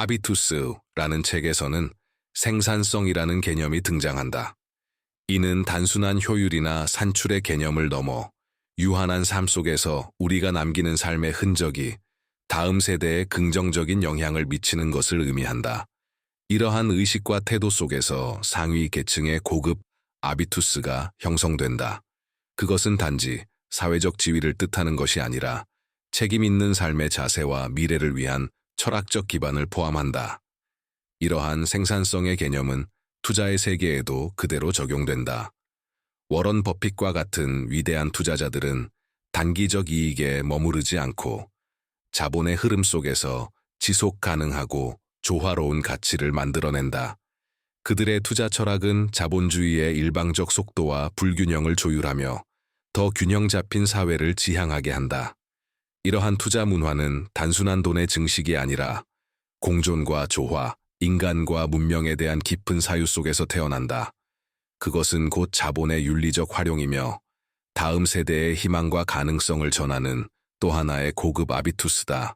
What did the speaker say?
아비투스라는 책에서는 생산성이라는 개념이 등장한다. 이는 단순한 효율이나 산출의 개념을 넘어 유한한 삶 속에서 우리가 남기는 삶의 흔적이 다음 세대에 긍정적인 영향을 미치는 것을 의미한다. 이러한 의식과 태도 속에서 상위 계층의 고급 아비투스가 형성된다. 그것은 단지 사회적 지위를 뜻하는 것이 아니라 책임 있는 삶의 자세와 미래를 위한 철학적 기반을 포함한다. 이러한 생산성의 개념은 투자의 세계에도 그대로 적용된다. 워런 버핏과 같은 위대한 투자자들은 단기적 이익에 머무르지 않고 자본의 흐름 속에서 지속 가능하고 조화로운 가치를 만들어낸다. 그들의 투자 철학은 자본주의의 일방적 속도와 불균형을 조율하며 더 균형 잡힌 사회를 지향하게 한다. 이러한 투자 문화는 단순한 돈의 증식이 아니라 공존과 조화, 인간과 문명에 대한 깊은 사유 속에서 태어난다. 그것은 곧 자본의 윤리적 활용이며 다음 세대의 희망과 가능성을 전하는 또 하나의 고급 아비투스다.